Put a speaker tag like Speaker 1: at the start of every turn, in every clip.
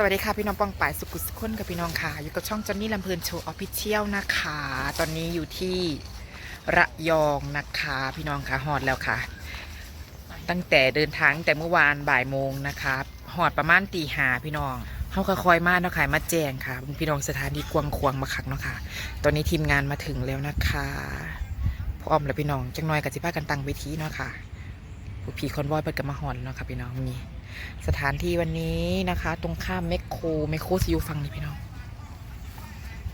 Speaker 1: สวัสดีค่ะ พี่น้องปองป่ายสุกุสุขนกับพี่น้องค่ะ อยู่กับช่องจอนนี่ลำเพลินโชว์ออฟฟิเชียลนะคะ ตอนนี้อยู่ที่ระยองนะคะ พี่น้องค่ะฮอดแล้วค่ะ ตั้งแต่เดินทางแต่เมื่อวานบ่ายโมงนะคะฮอดประมาณตีหาพี่น้องเขาก็คอยมาเนาะค่ะมาแจ้งค่ะพี่น้องสถานีกวางควงมาคักเนาะค่ะ ตอนนี้ทีมงานมาถึงแล้วนะคะพร้อมแล้วพี่น้องจังน้อยกับจิพากันตังเวทีเนาะค่ะผู้พี่คอนวอยเปิดกันมาฮอดแล้วเนาะค่ะพี่น้องนี่ สถานที่วันนี้นะคะ ตรงข้ามเมคโครเมคโครซิวฟังนี่พี่น้อง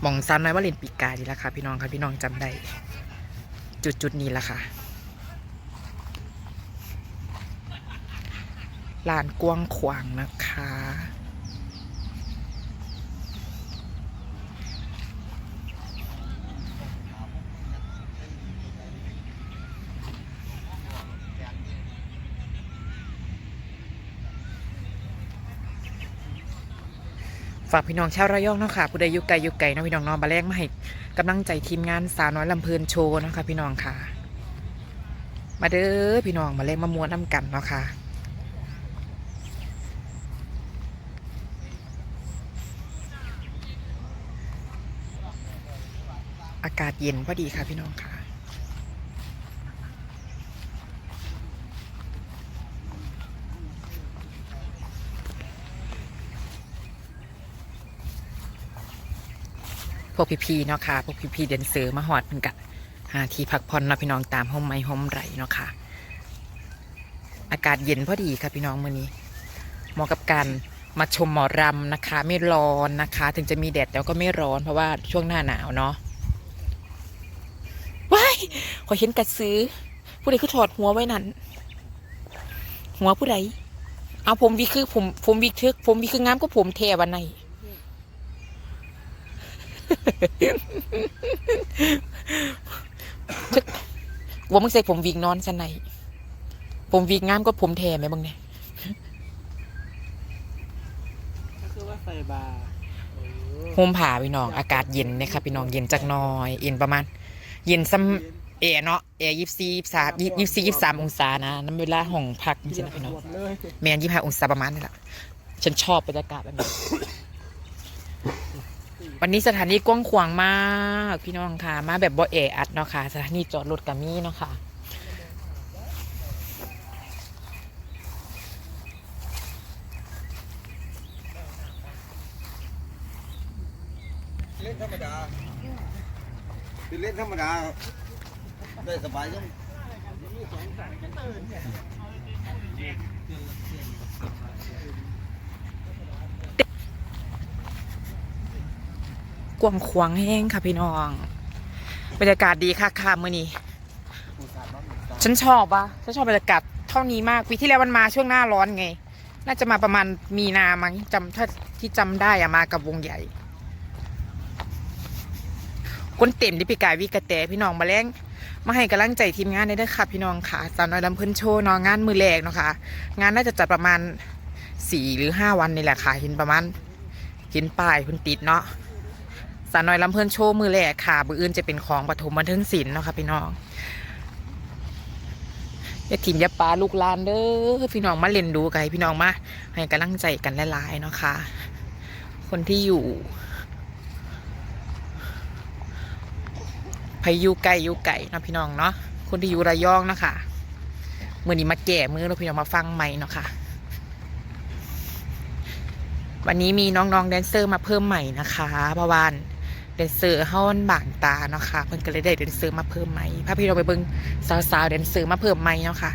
Speaker 1: มองซันน้อยว่าเล่นปีกาดีแหละค่ะ พี่น้องค่ะพี่น้องจำได้ จุดจุดนี้แหละค่ะลานกว้างขวางนะคะ ฝากพี่น้องชาวระยองเนาะค่ะผู้ใดยู่ไกลอยู่ไกลเนาะพี่น้องเนาะมาแรกมาให้กำลังใจทีมงานสาวน้อยลำเพลินโชว์เนาะค่ะพี่น้องค่ะ มาเด้อพี่น้องมาแรกมามวนน้ำกันเนาะค่ะอากาศเย็นพอดีค่ะพี่น้องค่ะ พวกพี่ๆเนาะค่ะพวกพี่ๆเดนเซอร์มาหอดเป็นกะหาที่พักผ่อนเนาะพี่น้องตามห้องไม้ห้องไรเนาะค่ะ อากาศเย็นพอดีค่ะพี่น้องมื้อนี้เหมาะกับการมาชมหมอรำนะคะ ไม่ร้อนนะคะ ถึงจะมีแดดแต่ก็ไม่ร้อนเพราะว่าช่วงหน้าหนาวเนาะว้ายขอเห็นกระซื้อ ผู้ใดคือถอดหัวไว้นั่นหัวผู้ใดเอาผมวิคือผมผมวิคือผมวิคืองามก็ผมเทวันไหน ว่ามึงใส่ผมวิกนอนชั้นไหน ผมวิกงามก็ผมแทไหมมึงเนี่ย
Speaker 2: ก็คือว่าใส่บาร์
Speaker 1: โฮมผ่าพี่น้อง อากาศเย็นนะครับพี่น้องเย็นจักหน้อยเย็นประมาณ เย็นซ้ำเอเนาะเอยี่สี่ยี่สามยี่สี่ยี่สามองศานะน้ำเวลาห้องพักจริงๆนะพี่น้อง
Speaker 2: หมดเลย
Speaker 1: แมนยี่ห้าองศาประมาณนี้แหละฉันชอบบรรยากาศแบบนี้ วันนี้สถานีกว้างขวางมากพี่น้องค่ะ มาแบบบ่เออัดเนาะค่ะ สถานีจอดรถกับมีเนาะค่ะ
Speaker 3: เล่นธรรมดาคือเล่นธรรมดาได้สบายจัง
Speaker 1: วางขวางแห้งค่ะพี่น้อง บรรยากาศดีค่ะค่ะมื่อนี้ ฉันชอบปะฉันชอบบรรยากาศเท่านี้มากปีที่แล้วมันมาช่วงหน้าร้อนไง น่าจะมาประมาณมีนามั้งจำถ้าที่จำได้อะมากับวงใหญ่คนเต็มที่ปีกายวิกระแตพี่น้องมาแรงมาให้กำลังใจทีมงานได้เด้อค่ะพี่น้องค่ะสาวน้อยลำเพิ่นโชว์เนาะงานมือแรกเนาะค่ะงานน่าจะจัดประมาณสี่หรือห้าวันนี่แหละค่ะเห็นประมาณเห็นป้ายเพิ่นติดเนาะ สาวน้อยลำเพลินโชว์มือแรกค่ะมืออื่นจะเป็นของปฐมบันเทิงศิลป์เนาะค่ะพี่น้องอย่าถิ่มอย่าปลาลูกลานเด้อพี่น้องมาเล่นดูกันพี่น้องมาให้กำลังใจกันหลายๆเนาะค่ะ คนที่อยู่พายุไก่ยู่ไก่เนาะพี่น้องเนาะคนที่อยู่ระยองเนาะค่ะมือนี้มาแก่มือเราพี่น้องมาฟังใหม่เนาะค่ะ วันนี้มีน้องๆแดนเซอร์มาเพิ่มใหม่นะคะพะวา แดนเซอร์เฮามันบางตาเนาะค่ะเพิ่นก็เลยได้แดนเซอร์มาเพิ่มใหม่พาพี่เราไปเบิ่งสาวๆแดนเซอร์มาเพิ่มใหม่เนาะค่ะ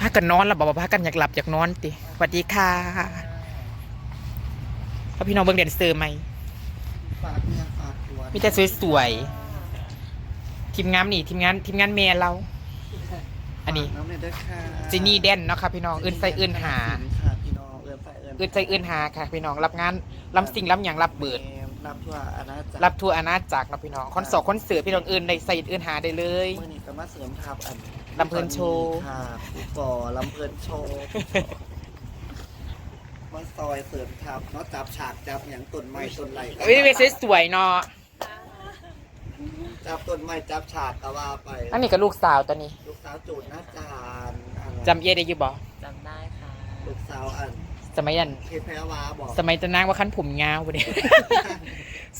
Speaker 1: พากันนอนแล้วบอกว่าพากันอยากหลับอยากนอนติสวัสดีค่ะพาพี่น้องเบิ่งแดนเซอร์ไหม่
Speaker 3: ฝากตัว
Speaker 1: มีแต่สวยๆ ทีมงานนี่ทีมงานทีมงานเมียเรา อันนี้
Speaker 3: น้ำเนี่ยด้วยค่ะ
Speaker 1: จินี่แดนเนาะค่ะพี่น้องเอื้นใส่เอื้นหา
Speaker 3: ค่ะพี่น้องเอื้นใส่เอื้น
Speaker 1: เอื้นใส่เอื้นหาค่ะพี่น้องรับงานรับสิ่งรับอย่างรับเบิด
Speaker 3: รับทั่วอาณาจักร
Speaker 1: รับทัวร์อาณาจักรเนาะพี่น้องคอนเสิร์ตคอนเสิร์ตพี่น้องเอื้นในใส่เอื้นหาได้เลย
Speaker 3: เมื่อนี้ก็มาเสริมทับอัน
Speaker 1: ลำเพลินโชว์
Speaker 3: ค่ะผู้ก่อลำเพลินโชว์บางซอยเสริมทับเนาะจับฉากจับอย่างต้นไม้ต้นไหล
Speaker 1: เอ้ยเวสสวยๆเนาะ
Speaker 3: จับต้นไม้จับฉากก็ว่าไป
Speaker 1: อันนี้ก็ลูกสาวตัวนี้
Speaker 3: ลูกสาวจูดนะจานอันนั้น
Speaker 1: จำเอียได้อยู่บ่
Speaker 2: จำได้ค่ะ
Speaker 3: ลูกสาวอัน
Speaker 1: สมัยนั้น
Speaker 3: เพชรแพรวาบอก
Speaker 1: สมัยจะนางว่าขั้นผมยาวเนี่ย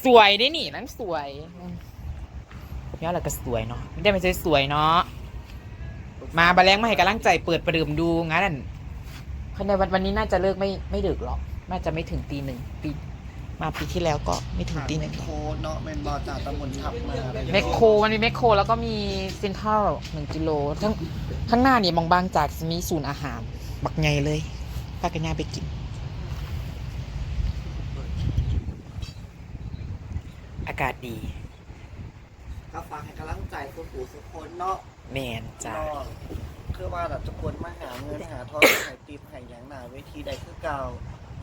Speaker 1: สวยได้นี่นั่นสวยย้อนหลักก็สวยเนาะไม่ได้ไม่ใช่สวยเนาะมาบาแรงมาให้กำลังใจเปิดประเดิมดูงั้นนั่นภายในวันวันนี้น่าจะเลิกไม่ไม่ดึกหรอกน่าจะไม่ถึงตีหนึ่งปี มาปีที่แล้วก็ไม่ถึงตีหนึ่ง
Speaker 3: โคเนาะเมนบอจากตำบลทับมาอะไร
Speaker 1: เมคโครมันมีเมคโครแล้วก็มีเซ็นทรัลหนึ่งกิโลทั้งข้างหน้านี่มองบางจากจะมีศูนย์อาหาร บักใหญ่เลยป้ากันย่าไปกิน อากาศดี
Speaker 3: ก็ฟังให้กำลังใจสุขูสุขคนเนาะ
Speaker 1: แมนจ้า
Speaker 3: เนาะคือว่าแบบทุกคนมาหาเงินหาทองหาติบหาอย่างหนาเวทีใดคือเก่า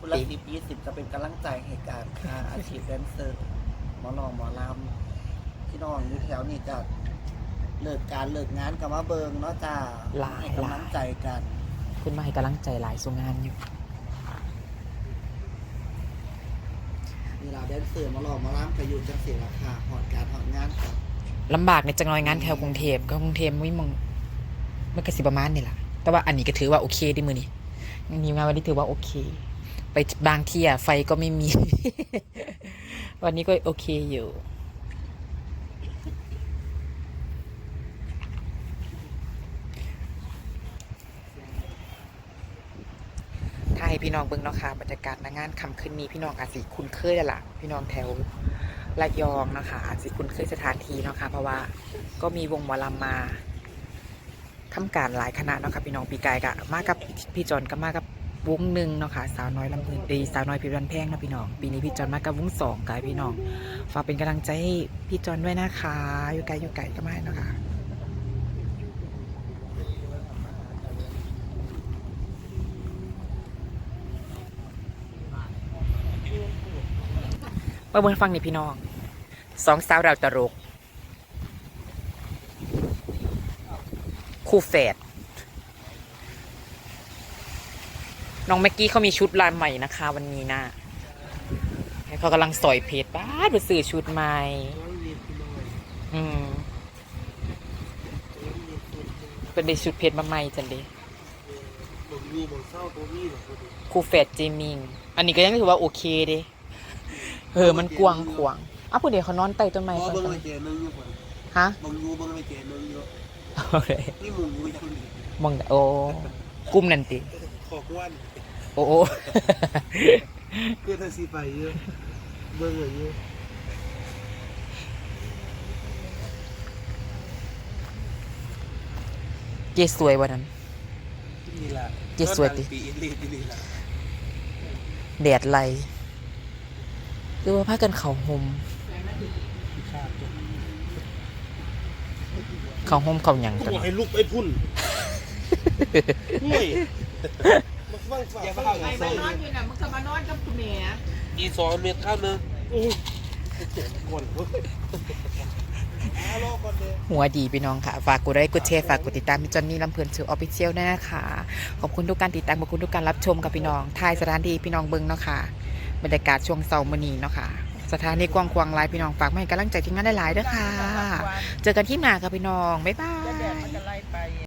Speaker 3: คุณละสิบยี่สิบก็เป็นกำลังใจให้การอาอาชีพแดนเซอร์หมอหนองหมอลำพี่น้องอยู่แถวนี้จะเลิกการเลิกงานกับมาเบิงเนาะจ้า
Speaker 1: หลาย
Speaker 3: ให้กำลังใจกัน
Speaker 1: คุณมาให้กำลังใจหลายส่งงานอยู่
Speaker 3: เวลาแดนเซอร์มาหลอกมาล้ำก็อยู่จังเสียราคาหอดการหอดงานกับ
Speaker 1: ลำบากในจังหน่อยงานแถวกรุงเทพก็กรุงเทพไม่มองมันก็สิประมาณนี่แหละแต่ว่าอันนี้ก็ถือว่าโอเคดิมือนี่นี่งานวันนี้ถือว่าโอเค ไปบางที่อะไฟก็ไม่มี วันนี้ก็โอเคอยู่ ถ้าให้พี่น้องเบิ่งเนาะค่ะบรรยากาศในงานคำขึ้นนี้พี่น้องอาจสิคุ้นเคยแล้วล่ะ พี่น้องแถวระยองนะคะอาจสิคุ้นเคยสถานที่เนาะค่ะเพราะว่าก็มีวงหมอลำมาทำการหลายคณะเนาะค่ะพี่น้องปีกายกะมากับพี่จอนก็มากับ วงหนึ่งเนาะค่ะสาวน้อยลำเพลินดีสาวน้อยพิรันแพงเนาะพี่น้อง ปีนี้พี่จอนมากับวงสองกายพี่น้องฝากเป็นกำลังใจให้พี่จอนด้วยนะคะอยู่ไกลอยู่ไกลก็ไมาเนาะค่ะมาเบิ่งฟังนี่พี่น้องสองสาวเราวตลกคู่แฝด น้องแม็กกี้เขามีชุดลายใหม่นะคะ วันนี้นะให้เขากำลังสอยเพจป้าดไปซื้อชุดใหม่ อืมเป็นได้ชุดเพชรมาใหม่จันเดคู่แฝดเจมิง อันนี้ก็ยังถือว่าโอเคเด้เออมันกวางขวางอ้าวผู้เดียวเขานอนใต้ต้นไม้
Speaker 3: บอ
Speaker 1: ก่อน
Speaker 3: เบิ้ง
Speaker 1: ตอน
Speaker 3: ไป
Speaker 1: นี้
Speaker 3: เจอนึงอยู่คน
Speaker 1: ฮะ
Speaker 3: บางยูเบิ้งไปเจอนึงอยู่
Speaker 1: โอเค
Speaker 3: นี่มุงอยู่ยังดี
Speaker 1: มองโอ้กลุ่มนั่นติ
Speaker 3: ขอกวัน
Speaker 1: โอ้โอ้
Speaker 3: คือถ้าสีไปเยอะเบิ้งอย่างเยอะ
Speaker 1: เจสวยวันนั้น
Speaker 3: นี่แหละ
Speaker 1: เจ๊สวยติ
Speaker 3: ปีอินลีที่นี่แหละ
Speaker 1: แดดไหลหรือว่าผ้ากันเขาวห่มเขาวห่มเขาวหยังกัน
Speaker 3: ให้ลูกไอ้พุ่นห่วย ฟังฝากฟัง
Speaker 2: ไอ้มานอนอยู่น่ะมึงก็มานอนกับคุณแม่
Speaker 3: อีสองเมตรข้าวนึงอู้นฮัลโหลก่อนเลย
Speaker 1: หัวดีพี่น้องค่ะ ฝากกดไลค์กดแชร์ฝากกดติดตามพี่จอนนี่ลำเพลินชูออฟฟิเชียลด้วยนะคะ ขอบคุณทุกการติดตามขอบคุณทุกการรับชมกับพี่น้องทายสถานที่พี่น้องเบิ้งเนาะค่ะ บรรยากาศช่วงเสาร์มื้อนี้เนาะค่ะ สถานีกว้างควางหลายพี่น้องฝากมาให้กำลังใจทีมงานได้หลายๆเด้อค่ะ เจอกันที่หน้าค่ะพี่น้อง บ๊ายบาย